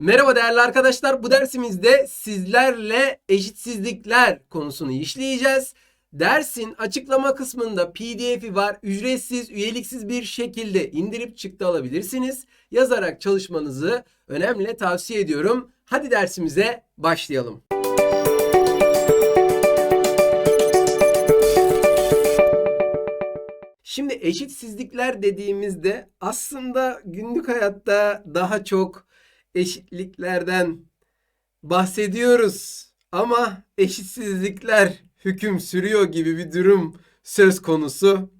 Merhaba değerli arkadaşlar. Bu dersimizde sizlerle eşitsizlikler konusunu işleyeceğiz. Dersin açıklama kısmında PDF'i var. Ücretsiz, üyeliksiz bir şekilde indirip çıktı alabilirsiniz. Yazarak çalışmanızı önemli tavsiye ediyorum. Hadi dersimize başlayalım. Şimdi eşitsizlikler dediğimizde aslında günlük hayatta daha çok eşitliklerden bahsediyoruz. Ama eşitsizlikler hüküm sürüyor gibi bir durum söz konusu.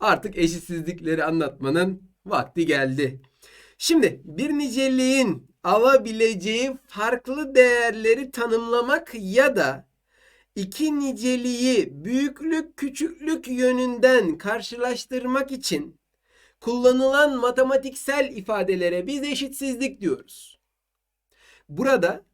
Artık eşitsizlikleri anlatmanın vakti geldi. Şimdi bir niceliğin alabileceği farklı değerleri tanımlamak ya da iki niceliği büyüklük küçüklük yönünden karşılaştırmak için kullanılan matematiksel ifadelere biz eşitsizlik diyoruz. Burada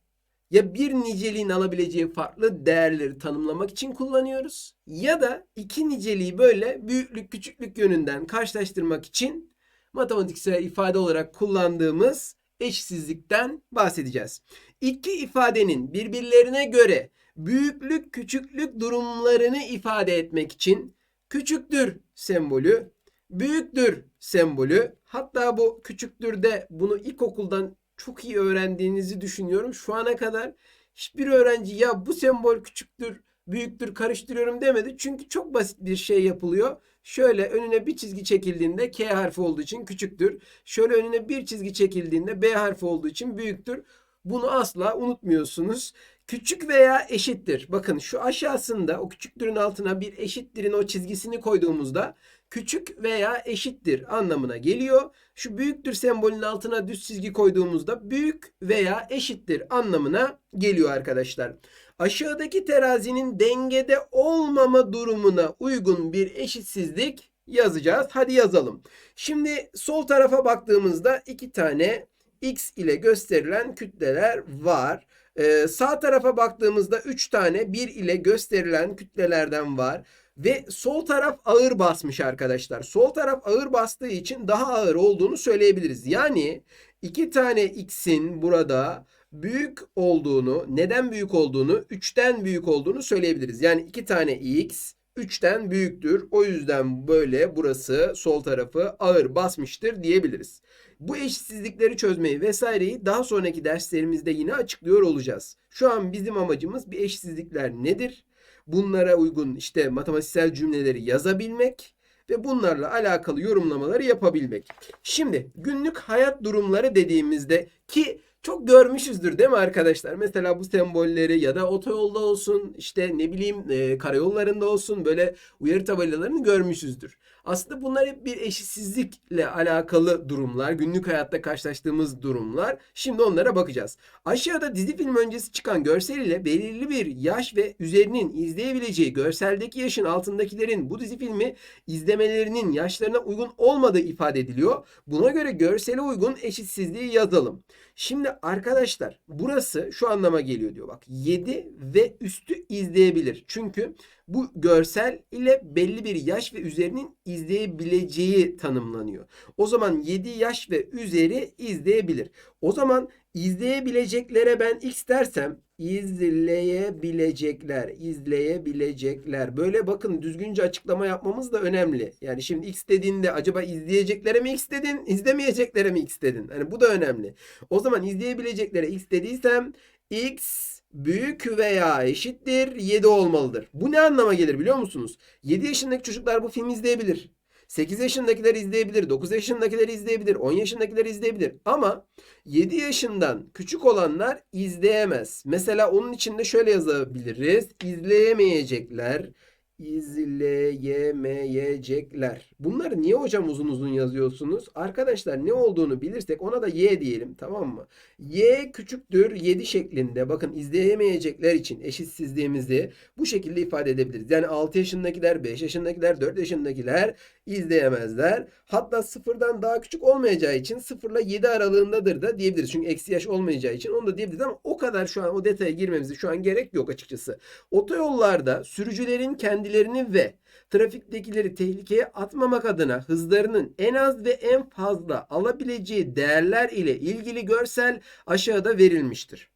ya bir niceliğin alabileceği farklı değerleri tanımlamak için kullanıyoruz ya da iki niceliği böyle büyüklük küçüklük yönünden karşılaştırmak için matematiksel ifade olarak kullandığımız eşitsizlikten bahsedeceğiz. İki ifadenin birbirlerine göre büyüklük küçüklük durumlarını ifade etmek için küçüktür sembolü, büyüktür sembolü. Hatta bu küçüktür de bunu ilkokuldan çok iyi öğrendiğinizi düşünüyorum. Şu ana kadar hiçbir öğrenci ya bu sembol küçüktür, büyüktür karıştırıyorum demedi. Çünkü çok basit bir şey yapılıyor. Şöyle önüne bir çizgi çekildiğinde K harfi olduğu için küçüktür. Şöyle önüne bir çizgi çekildiğinde B harfi olduğu için büyüktür. Bunu asla unutmuyorsunuz. Küçük veya eşittir. Bakın şu aşağısında o küçüktürün altına bir eşittirin o çizgisini koyduğumuzda küçük veya eşittir anlamına geliyor. Şu büyüktür sembolünün altına düz çizgi koyduğumuzda büyük veya eşittir anlamına geliyor arkadaşlar. Aşağıdaki terazinin dengede olmama durumuna uygun bir eşitsizlik yazacağız. Hadi yazalım. Şimdi sol tarafa baktığımızda iki tane x ile gösterilen kütleler var. Ee, sağ tarafa baktığımızda 3 tane 1 ile gösterilen kütlelerden var. Ve sol taraf ağır basmış arkadaşlar. Sol taraf ağır bastığı için daha ağır olduğunu söyleyebiliriz. Yani iki tane x'in burada büyük olduğunu, neden büyük olduğunu, 3'ten büyük olduğunu söyleyebiliriz. Yani iki tane x 3'ten büyüktür. O yüzden böyle burası sol tarafı ağır basmıştır diyebiliriz. Bu eşitsizlikleri çözmeyi vesaireyi daha sonraki derslerimizde yine açıklıyor olacağız. Şu an bizim amacımız bir eşitsizlikler nedir? Bunlara uygun işte matematiksel cümleleri yazabilmek ve bunlarla alakalı yorumlamaları yapabilmek. Şimdi günlük hayat durumları dediğimizde ki çok görmüşüzdür değil mi arkadaşlar? Mesela bu sembolleri ya da otoyolda olsun işte ne bileyim e, karayollarında olsun böyle uyarı tabelalarını görmüşüzdür. Aslında bunlar hep bir eşitsizlikle alakalı durumlar. Günlük hayatta karşılaştığımız durumlar. Şimdi onlara bakacağız. Aşağıda dizi film öncesi çıkan görsel ile belirli bir yaş ve üzerinin izleyebileceği görseldeki yaşın altındakilerin bu dizi filmi izlemelerinin yaşlarına uygun olmadığı ifade ediliyor. Buna göre görsele uygun eşitsizliği yazalım. Şimdi arkadaşlar burası şu anlama geliyor diyor bak 7 ve üstü izleyebilir. Çünkü bu görsel ile belli bir yaş ve üzerinin izleyebileceği tanımlanıyor. O zaman 7 yaş ve üzeri izleyebilir. O zaman izleyebileceklere ben x dersem izleyebilecekler, izleyebilecekler. Böyle bakın düzgünce açıklama yapmamız da önemli. Yani şimdi x dediğinde acaba izleyeceklere mi x dedin, izlemeyeceklere mi x dedin? Hani bu da önemli. O zaman izleyebileceklere x dediysem x büyük veya eşittir 7 olmalıdır. Bu ne anlama gelir biliyor musunuz? 7 yaşındaki çocuklar bu filmi izleyebilir. 8 yaşındakiler izleyebilir, 9 yaşındakiler izleyebilir, 10 yaşındakiler izleyebilir. Ama 7 yaşından küçük olanlar izleyemez. Mesela onun içinde şöyle yazabiliriz. İzleyemeyecekler, izleyemeyecekler. Bunları niye hocam uzun uzun yazıyorsunuz? Arkadaşlar ne olduğunu bilirsek ona da y diyelim tamam mı? y küçüktür 7 şeklinde bakın izleyemeyecekler için eşitsizliğimizi bu şekilde ifade edebiliriz. Yani 6 yaşındakiler, 5 yaşındakiler, 4 yaşındakiler izleyemezler. Hatta sıfırdan daha küçük olmayacağı için 0 ile 7 aralığındadır da diyebiliriz. Çünkü eksi yaş olmayacağı için onu da diyebiliriz ama o kadar şu an o detaya girmemize şu an gerek yok açıkçası. Otoyollarda sürücülerin kendileri kendilerini ve trafiktekileri tehlikeye atmamak adına hızlarının en az ve en fazla alabileceği değerler ile ilgili görsel aşağıda verilmiştir.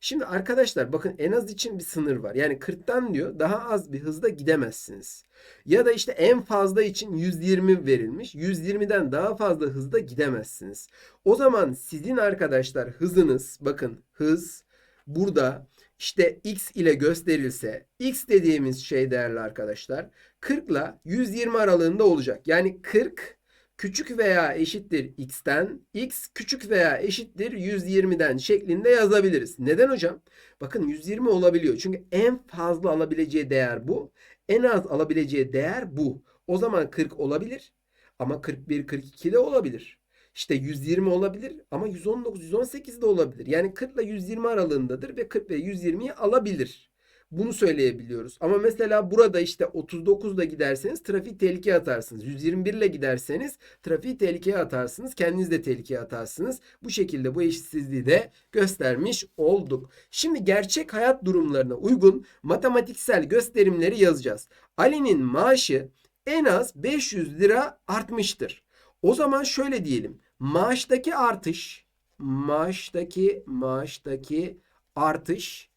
Şimdi arkadaşlar bakın en az için bir sınır var. Yani 40'tan diyor daha az bir hızda gidemezsiniz. Ya da işte en fazla için 120 verilmiş. 120'den daha fazla hızda gidemezsiniz. O zaman sizin arkadaşlar hızınız bakın hız burada işte x ile gösterilse x dediğimiz şey değerli arkadaşlar 40 ile 120 aralığında olacak. Yani 40 küçük veya eşittir x'ten, x küçük veya eşittir 120'den şeklinde yazabiliriz. Neden hocam? Bakın 120 olabiliyor. Çünkü en fazla alabileceği değer bu. En az alabileceği değer bu. O zaman 40 olabilir. Ama 41, 42 de olabilir. İşte 120 olabilir ama 119, 118 de olabilir. Yani 40 ile 120 aralığındadır ve 40 ve 120'yi alabilir. Bunu söyleyebiliyoruz. Ama mesela burada işte 39 ile giderseniz trafik tehlikeye atarsınız. 121 ile giderseniz trafik tehlikeye atarsınız. Kendiniz de tehlikeye atarsınız. Bu şekilde bu eşitsizliği de göstermiş olduk. Şimdi gerçek hayat durumlarına uygun matematiksel gösterimleri yazacağız. Ali'nin maaşı en az 500 lira artmıştır. O zaman şöyle diyelim. Maaştaki artış, maaştaki maaştaki artış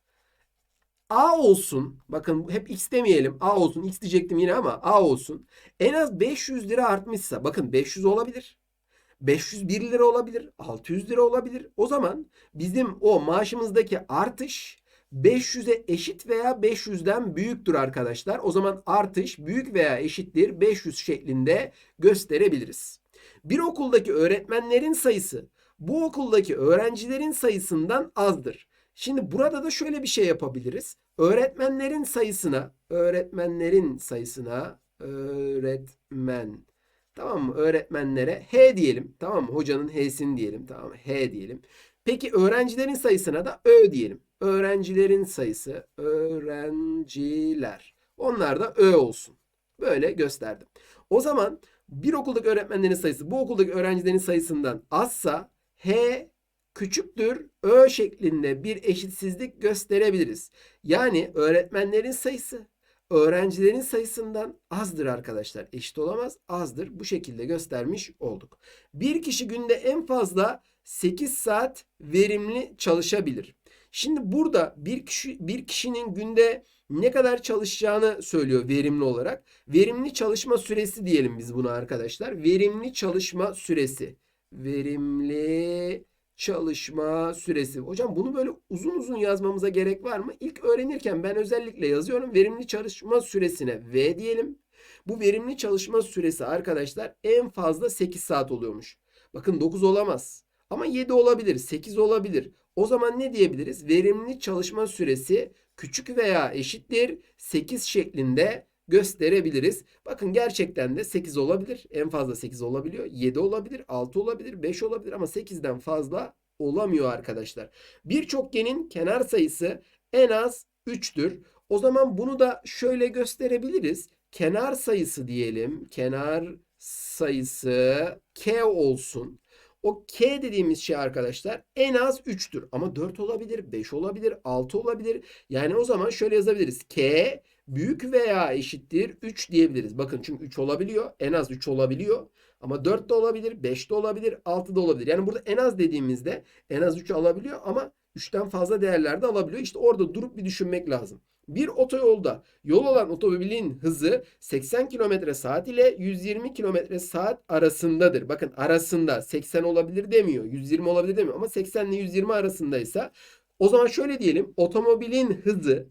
A olsun. Bakın hep X demeyelim. A olsun. X diyecektim yine ama A olsun. En az 500 lira artmışsa. Bakın 500 olabilir. 501 lira olabilir. 600 lira olabilir. O zaman bizim o maaşımızdaki artış 500'e eşit veya 500'den büyüktür arkadaşlar. O zaman artış büyük veya eşittir 500 şeklinde gösterebiliriz. Bir okuldaki öğretmenlerin sayısı bu okuldaki öğrencilerin sayısından azdır. Şimdi burada da şöyle bir şey yapabiliriz. Öğretmenlerin sayısına, öğretmenlerin sayısına, öğretmen, tamam mı? Öğretmenlere H diyelim, tamam mı? Hocanın H'sini diyelim, tamam mı? H diyelim. Peki öğrencilerin sayısına da Ö diyelim. Öğrencilerin sayısı, öğrenciler. Onlar da Ö olsun. Böyle gösterdim. O zaman bir okuldaki öğretmenlerin sayısı bu okuldaki öğrencilerin sayısından azsa H küçüktür Ö şeklinde bir eşitsizlik gösterebiliriz. Yani öğretmenlerin sayısı öğrencilerin sayısından azdır arkadaşlar. Eşit olamaz, azdır. Bu şekilde göstermiş olduk. Bir kişi günde en fazla 8 saat verimli çalışabilir. Şimdi burada bir kişi bir kişinin günde ne kadar çalışacağını söylüyor verimli olarak. Verimli çalışma süresi diyelim biz buna arkadaşlar. Verimli çalışma süresi. Verimli çalışma süresi. Hocam bunu böyle uzun uzun yazmamıza gerek var mı? İlk öğrenirken ben özellikle yazıyorum. Verimli çalışma süresine V diyelim. Bu verimli çalışma süresi arkadaşlar en fazla 8 saat oluyormuş. Bakın 9 olamaz. Ama 7 olabilir, 8 olabilir. O zaman ne diyebiliriz? Verimli çalışma süresi küçük veya eşittir 8 şeklinde gösterebiliriz. Bakın gerçekten de 8 olabilir. En fazla 8 olabiliyor. 7 olabilir, 6 olabilir, 5 olabilir ama 8'den fazla olamıyor arkadaşlar. Bir çokgenin kenar sayısı en az 3'tür. O zaman bunu da şöyle gösterebiliriz. Kenar sayısı diyelim. Kenar sayısı K olsun. O K dediğimiz şey arkadaşlar en az 3'tür. Ama 4 olabilir, 5 olabilir, 6 olabilir. Yani o zaman şöyle yazabiliriz. K büyük veya eşittir 3 diyebiliriz. Bakın çünkü 3 olabiliyor. En az 3 olabiliyor. Ama 4 de olabilir, 5 de olabilir, 6 da olabilir. Yani burada en az dediğimizde en az 3 alabiliyor ama 3'ten fazla değerler de alabiliyor. İşte orada durup bir düşünmek lazım. Bir otoyolda yol olan otomobilin hızı 80 km saat ile 120 km saat arasındadır. Bakın arasında 80 olabilir demiyor. 120 olabilir demiyor ama 80 ile 120 arasındaysa o zaman şöyle diyelim otomobilin hızı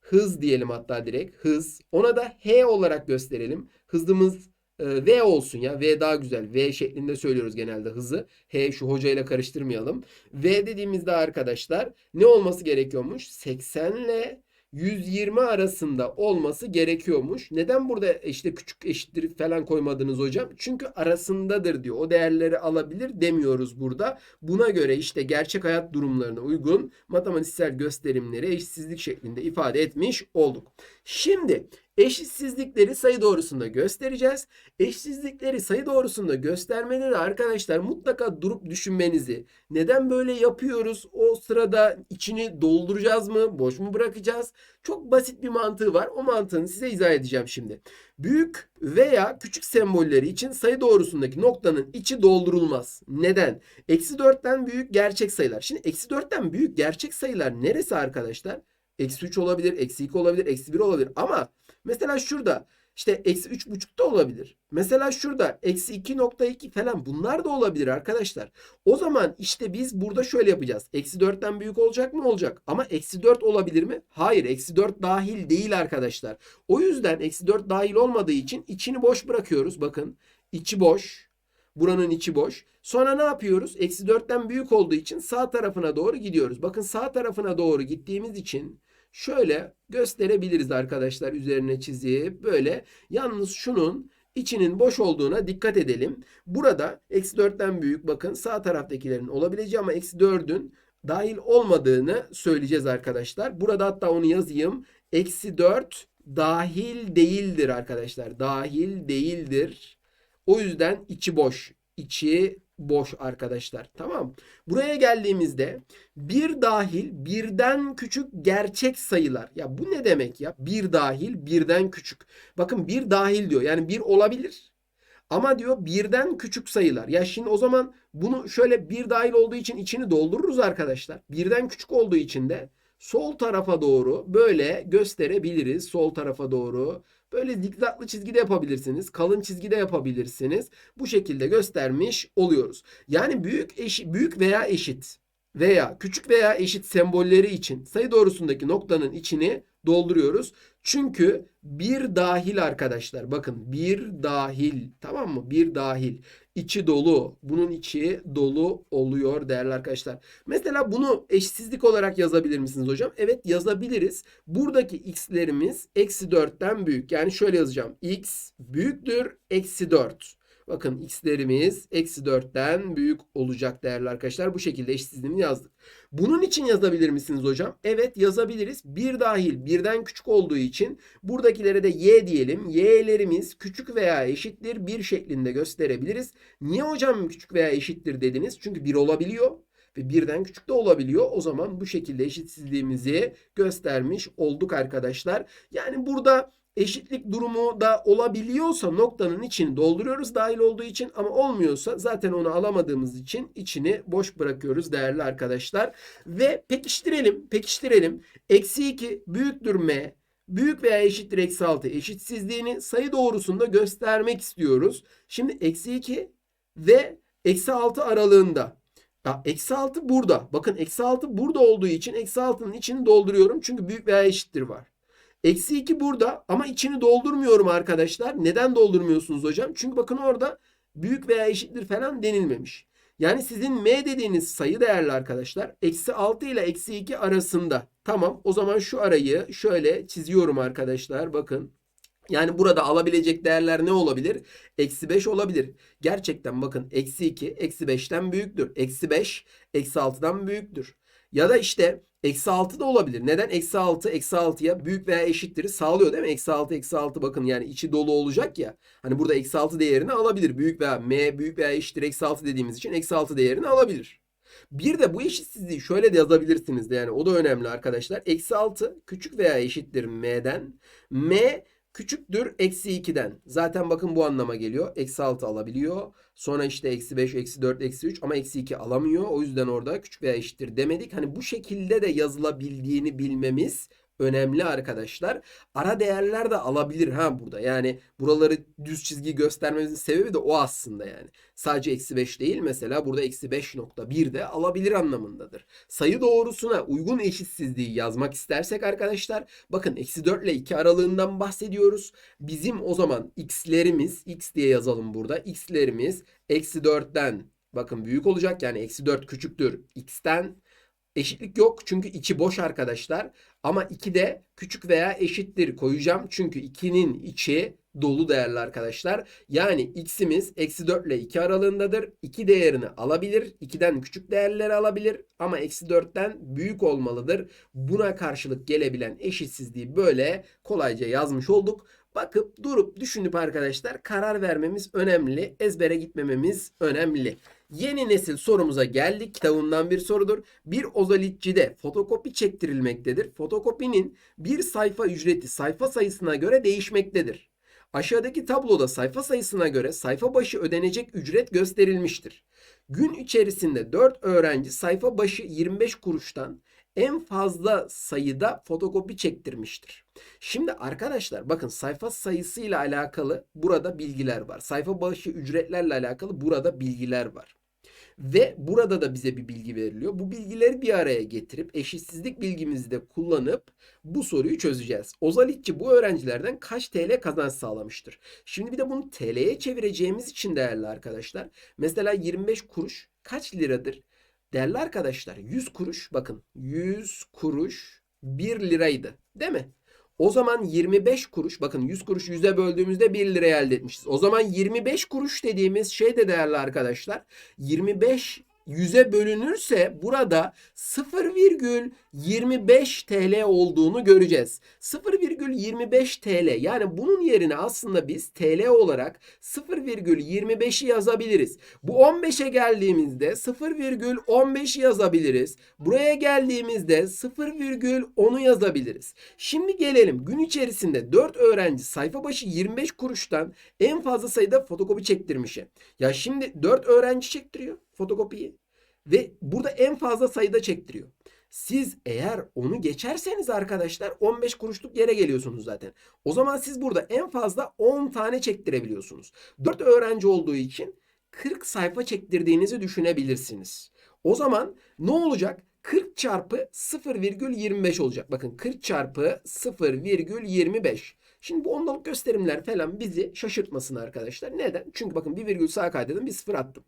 hız diyelim hatta direkt hız ona da H olarak gösterelim. Hızımız e, V olsun ya. V daha güzel. V şeklinde söylüyoruz genelde hızı. H şu hocayla karıştırmayalım. V dediğimizde arkadaşlar ne olması gerekiyormuş? 80 ile 120 arasında olması gerekiyormuş. Neden burada işte küçük eşittir falan koymadınız hocam? Çünkü arasındadır diyor. O değerleri alabilir demiyoruz burada. Buna göre işte gerçek hayat durumlarına uygun matematiksel gösterimleri eşitsizlik şeklinde ifade etmiş olduk. Şimdi eşitsizlikleri sayı doğrusunda göstereceğiz. Eşitsizlikleri sayı doğrusunda göstermede de arkadaşlar mutlaka durup düşünmenizi, neden böyle yapıyoruz? O sırada içini dolduracağız mı, boş mu bırakacağız? Çok basit bir mantığı var. O mantığını size izah edeceğim şimdi. Büyük veya küçük sembolleri için sayı doğrusundaki noktanın içi doldurulmaz. Neden? Eksi 4'ten büyük gerçek sayılar. Şimdi eksi 4'ten büyük gerçek sayılar neresi arkadaşlar? Eksi 3 olabilir, eksi 2 olabilir, eksi 1 olabilir. Ama mesela şurada işte eksi 3,5 da olabilir. Mesela şurada eksi 2.2 falan bunlar da olabilir arkadaşlar. O zaman işte biz burada şöyle yapacağız. Eksi 4'ten büyük olacak mı? Olacak. Ama eksi 4 olabilir mi? Hayır. Eksi 4 dahil değil arkadaşlar. O yüzden eksi 4 dahil olmadığı için içini boş bırakıyoruz. Bakın içi boş. Buranın içi boş. Sonra ne yapıyoruz? Eksi 4'ten büyük olduğu için sağ tarafına doğru gidiyoruz. Bakın sağ tarafına doğru gittiğimiz için şöyle gösterebiliriz arkadaşlar üzerine çizip böyle. Yalnız şunun içinin boş olduğuna dikkat edelim. Burada eksi 4'ten büyük bakın sağ taraftakilerin olabileceği ama eksi 4'ün dahil olmadığını söyleyeceğiz arkadaşlar. Burada hatta onu yazayım. Eksi 4 dahil değildir arkadaşlar. Dahil değildir. O yüzden içi boş. İçi boş arkadaşlar. Tamam. Buraya geldiğimizde bir dahil birden küçük gerçek sayılar. Ya bu ne demek ya? Bir dahil birden küçük. Bakın bir dahil diyor. Yani bir olabilir. Ama diyor birden küçük sayılar. Ya şimdi o zaman bunu şöyle bir dahil olduğu için içini doldururuz arkadaşlar. Birden küçük olduğu için de sol tarafa doğru böyle gösterebiliriz. Sol tarafa doğru. Böyle zikzaklı çizgide yapabilirsiniz. Kalın çizgide yapabilirsiniz. Bu şekilde göstermiş oluyoruz. Yani büyük eşit, büyük veya eşit veya küçük veya eşit sembolleri için sayı doğrusundaki noktanın içini dolduruyoruz. Çünkü bir dahil arkadaşlar. Bakın bir dahil tamam mı? Bir dahil. İçi dolu. Bunun içi dolu oluyor değerli arkadaşlar. Mesela bunu eşsizlik olarak yazabilir misiniz hocam? Evet yazabiliriz. Buradaki x'lerimiz eksi 4'ten büyük. Yani şöyle yazacağım. x büyüktür eksi 4. Bakın x'lerimiz eksi 4'ten büyük olacak değerli arkadaşlar. Bu şekilde eşitsizliğini yazdık. Bunun için yazabilir misiniz hocam? Evet yazabiliriz. Bir dahil birden küçük olduğu için buradakilere de y diyelim. y'lerimiz küçük veya eşittir bir şeklinde gösterebiliriz. Niye hocam küçük veya eşittir dediniz? Çünkü bir olabiliyor ve birden küçük de olabiliyor. O zaman bu şekilde eşitsizliğimizi göstermiş olduk arkadaşlar. Yani burada eşitlik durumu da olabiliyorsa noktanın içini dolduruyoruz dahil olduğu için ama olmuyorsa zaten onu alamadığımız için içini boş bırakıyoruz değerli arkadaşlar. Ve pekiştirelim, pekiştirelim. Eksi 2 büyüktür m büyük veya eşittir eksi 6 eşitsizliğini sayı doğrusunda göstermek istiyoruz. Şimdi eksi 2 ve eksi 6 aralığında. Ya eksi 6 burada. Bakın eksi 6 burada olduğu için eksi 6'nın içini dolduruyorum. Çünkü büyük veya eşittir var. Eksi 2 burada ama içini doldurmuyorum arkadaşlar. Neden doldurmuyorsunuz hocam? Çünkü bakın orada büyük veya eşittir falan denilmemiş. Yani sizin m dediğiniz sayı değerli arkadaşlar eksi 6 ile eksi 2 arasında. Tamam o zaman şu arayı şöyle çiziyorum arkadaşlar bakın. Yani burada alabilecek değerler ne olabilir? Eksi 5 olabilir. Gerçekten bakın eksi 2 eksi 5'ten büyüktür. Eksi 5 eksi 6'dan büyüktür. Ya da işte eksi 6 da olabilir. Neden? Eksi 6 eksi 6'ya büyük veya eşittir sağlıyor değil mi? Eksi 6 eksi 6 bakın yani içi dolu olacak ya. Hani burada eksi 6 değerini alabilir. Büyük veya m büyük veya eşittir eksi 6 dediğimiz için eksi 6 değerini alabilir. Bir de bu eşitsizliği şöyle de yazabilirsiniz de yani o da önemli arkadaşlar. Eksi 6 küçük veya eşittir m'den. m küçüktür eksi 2'den. Zaten bakın bu anlama geliyor. Eksi 6 alabiliyor. Sonra işte eksi 5, eksi 4, eksi 3 ama eksi 2 alamıyor. O yüzden orada küçük veya eşittir demedik. Hani bu şekilde de yazılabildiğini bilmemiz önemli arkadaşlar. Ara değerler de alabilir ha burada. Yani buraları düz çizgi göstermemizin sebebi de o aslında yani. Sadece eksi 5 değil mesela burada eksi 5.1 de alabilir anlamındadır. Sayı doğrusuna uygun eşitsizliği yazmak istersek arkadaşlar bakın eksi 4 ile 2 aralığından bahsediyoruz. Bizim o zaman x'lerimiz x diye yazalım burada. x'lerimiz eksi 4'ten bakın büyük olacak yani eksi 4 küçüktür x'ten Eşitlik yok çünkü içi boş arkadaşlar. Ama 2 de küçük veya eşittir koyacağım. Çünkü 2'nin içi dolu değerli arkadaşlar. Yani x'imiz eksi 4 ile 2 aralığındadır. 2 değerini alabilir. 2'den küçük değerleri alabilir. Ama eksi 4'ten büyük olmalıdır. Buna karşılık gelebilen eşitsizliği böyle kolayca yazmış olduk. Bakıp durup düşünüp arkadaşlar karar vermemiz önemli. Ezbere gitmememiz önemli. Yeni nesil sorumuza geldik. Kitabımdan bir sorudur. Bir ozalitçide fotokopi çektirilmektedir. Fotokopinin bir sayfa ücreti sayfa sayısına göre değişmektedir. Aşağıdaki tabloda sayfa sayısına göre sayfa başı ödenecek ücret gösterilmiştir. Gün içerisinde 4 öğrenci sayfa başı 25 kuruştan en fazla sayıda fotokopi çektirmiştir. Şimdi arkadaşlar bakın sayfa sayısıyla alakalı burada bilgiler var. Sayfa başı ücretlerle alakalı burada bilgiler var. Ve burada da bize bir bilgi veriliyor. Bu bilgileri bir araya getirip eşitsizlik bilgimizi de kullanıp bu soruyu çözeceğiz. Ozalitçi bu öğrencilerden kaç TL kazanç sağlamıştır? Şimdi bir de bunu TL'ye çevireceğimiz için değerli arkadaşlar. Mesela 25 kuruş kaç liradır? Değerli arkadaşlar 100 kuruş bakın 100 kuruş 1 liraydı değil mi? O zaman 25 kuruş bakın 100 kuruş 100'e böldüğümüzde 1 liraya elde etmişiz. O zaman 25 kuruş dediğimiz şey de değerli arkadaşlar 25 100'e bölünürse burada 0,25 TL olduğunu göreceğiz. 0,25 TL yani bunun yerine aslında biz TL olarak 0,25'i yazabiliriz. Bu 15'e geldiğimizde 0,15 yazabiliriz. Buraya geldiğimizde 0,10'u yazabiliriz. Şimdi gelelim gün içerisinde 4 öğrenci sayfa başı 25 kuruştan en fazla sayıda fotokopi çektirmişe. Ya şimdi 4 öğrenci çektiriyor fotokopiyi ve burada en fazla sayıda çektiriyor. Siz eğer onu geçerseniz arkadaşlar 15 kuruşluk yere geliyorsunuz zaten. O zaman siz burada en fazla 10 tane çektirebiliyorsunuz. 4 öğrenci olduğu için 40 sayfa çektirdiğinizi düşünebilirsiniz. O zaman ne olacak? 40 çarpı 0,25 olacak. Bakın 40 çarpı 0,25. Şimdi bu ondalık gösterimler falan bizi şaşırtmasın arkadaşlar. Neden? Çünkü bakın bir virgül sağa kaydırdım bir sıfır attım.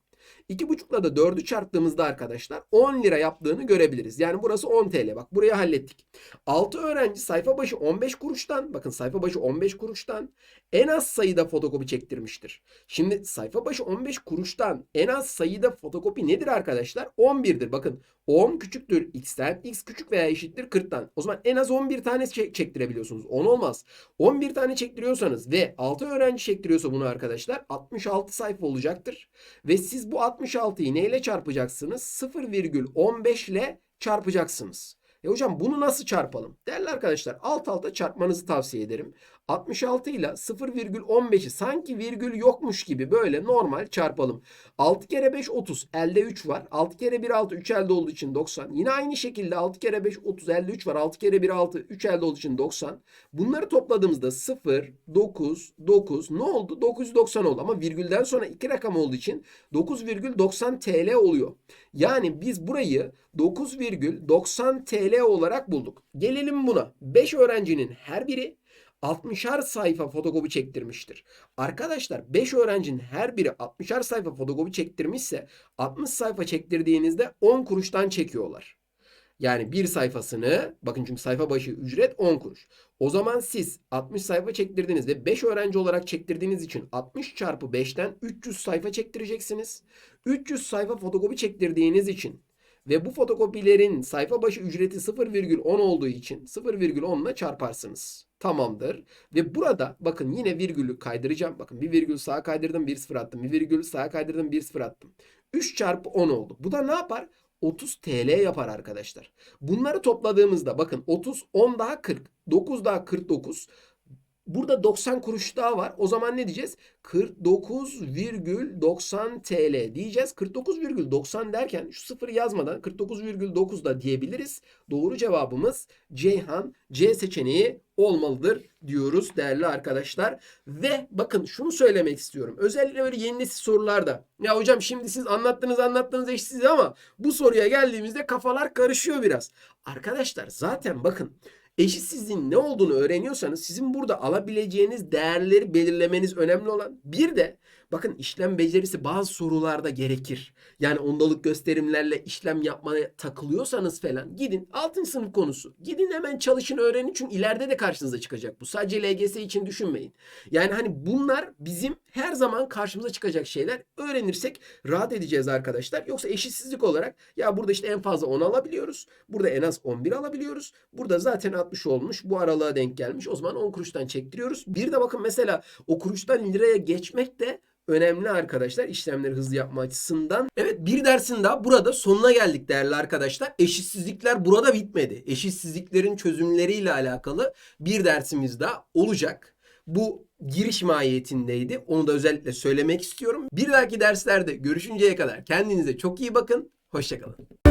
2,5'la da 4'ü çarptığımızda arkadaşlar 10 lira yaptığını görebiliriz. Yani burası 10 TL. Bak buraya hallettik. 6 öğrenci sayfa başı 15 kuruştan bakın sayfa başı 15 kuruştan en az sayıda fotokopi çektirmiştir. Şimdi sayfa başı 15 kuruştan en az sayıda fotokopi nedir arkadaşlar? 11'dir. Bakın 10 küçüktür x'ten. x küçük veya eşittir 40'tan. O zaman en az 11 tane çektirebiliyorsunuz. 10 olmaz. 11 tane çektiriyorsanız ve 6 öğrenci çektiriyorsa bunu arkadaşlar 66 sayfa olacaktır. Ve siz bu 66'yı neyle çarpacaksınız? 0,15 ile çarpacaksınız. E hocam bunu nasıl çarpalım? Değerli arkadaşlar alt alta çarpmanızı tavsiye ederim. 66 ile 0,15'i sanki virgül yokmuş gibi böyle normal çarpalım. 6 kere 5 30 elde 3 var. 6 kere 1 6 3 elde olduğu için 90. Yine aynı şekilde 6 kere 5 30 elde 3 var. 6 kere 1 6 3 elde olduğu için 90. Bunları topladığımızda 0 9 9 ne oldu? 990 oldu ama virgülden sonra iki rakam olduğu için 9,90 TL oluyor. Yani biz burayı 9,90 TL olarak bulduk. Gelelim buna. 5 öğrencinin her biri 60'ar sayfa fotokopi çektirmiştir. Arkadaşlar 5 öğrencinin her biri 60'ar sayfa fotokopi çektirmişse 60 sayfa çektirdiğinizde 10 kuruştan çekiyorlar. Yani bir sayfasını bakın çünkü sayfa başı ücret 10 kuruş. O zaman siz 60 sayfa çektirdiniz ve 5 öğrenci olarak çektirdiğiniz için 60 çarpı 5'ten 300 sayfa çektireceksiniz. 300 sayfa fotokopi çektirdiğiniz için ve bu fotokopilerin sayfa başı ücreti 0,10 olduğu için 0,10 ile çarparsınız. Tamamdır. Ve burada bakın yine virgülü kaydıracağım. Bakın bir virgül sağa kaydırdım bir sıfır attım. Bir virgül sağa kaydırdım bir sıfır attım. 3 çarpı 10 oldu. Bu da ne yapar? 30 TL yapar arkadaşlar. Bunları topladığımızda bakın 30, 10 daha 40, 9 daha 49. Burada 90 kuruş daha var. O zaman ne diyeceğiz? 49,90 TL diyeceğiz. 49,90 derken şu sıfırı yazmadan 49,9 da diyebiliriz. Doğru cevabımız Ceyhan C seçeneği olmalıdır diyoruz değerli arkadaşlar. Ve bakın şunu söylemek istiyorum. Özellikle böyle yeni nesil sorularda. Ya hocam şimdi siz anlattınız anlattınız eşsiz ama bu soruya geldiğimizde kafalar karışıyor biraz. Arkadaşlar zaten bakın eşitsizliğin ne olduğunu öğreniyorsanız sizin burada alabileceğiniz değerleri belirlemeniz önemli olan. Bir de Bakın işlem becerisi bazı sorularda gerekir. Yani ondalık gösterimlerle işlem yapmaya takılıyorsanız falan gidin 6. sınıf konusu. Gidin hemen çalışın öğrenin çünkü ileride de karşınıza çıkacak bu. Sadece LGS için düşünmeyin. Yani hani bunlar bizim her zaman karşımıza çıkacak şeyler. Öğrenirsek rahat edeceğiz arkadaşlar. Yoksa eşitsizlik olarak ya burada işte en fazla 10 alabiliyoruz. Burada en az 11 alabiliyoruz. Burada zaten 60 olmuş. Bu aralığa denk gelmiş. O zaman 10 kuruştan çektiriyoruz. Bir de bakın mesela o kuruştan liraya geçmek de önemli arkadaşlar işlemleri hızlı yapma açısından. Evet bir dersin daha burada sonuna geldik değerli arkadaşlar. Eşitsizlikler burada bitmedi. Eşitsizliklerin çözümleriyle alakalı bir dersimiz daha olacak. Bu giriş mahiyetindeydi. Onu da özellikle söylemek istiyorum. Bir dahaki derslerde görüşünceye kadar kendinize çok iyi bakın. Hoşçakalın.